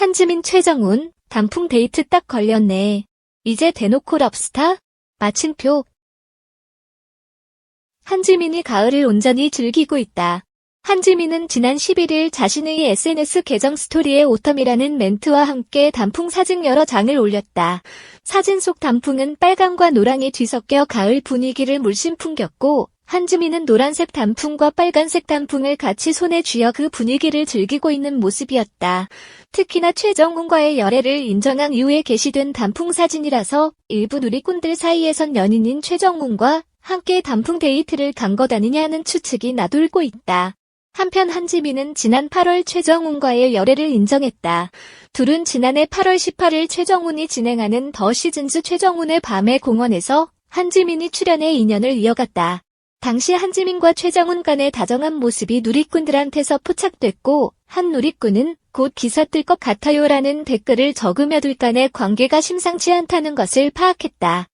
한지민 최정훈 단풍 데이트 딱 걸렸네. 이제 대놓고 럽스타? 마침표. 한지민이 가을을 온전히 즐기고 있다. 한지민은 지난 11일 자신의 SNS 계정 스토리에 오텀이라는 멘트와 함께 단풍 사진 여러 장을 올렸다. 사진 속 단풍은 빨강과 노랑이 뒤섞여 가을 분위기를 물씬 풍겼고, 한지민은 노란색 단풍과 빨간색 단풍을 같이 손에 쥐어 그 분위기를 즐기고 있는 모습이었다. 특히나 최정훈과의 열애를 인정한 이후에 게시된 단풍 사진이라서 일부 누리꾼들 사이에선 연인인 최정훈과 함께 단풍 데이트를 간 것 아니냐는 추측이 나돌고 있다. 한편 한지민은 지난 8월 최정훈과의 열애를 인정했다. 둘은 지난해 8월 18일 최정훈이 진행하는 더 시즌즈 최정훈의 밤의 공원에서 한지민이 출연해 인연을 이어갔다. 당시 한지민과 최정훈 간의 다정한 모습이 누리꾼들한테서 포착됐고 한 누리꾼은 곧 기사 뜰 것 같아요라는 댓글을 적으며 둘 간의 관계가 심상치 않다는 것을 파악했다.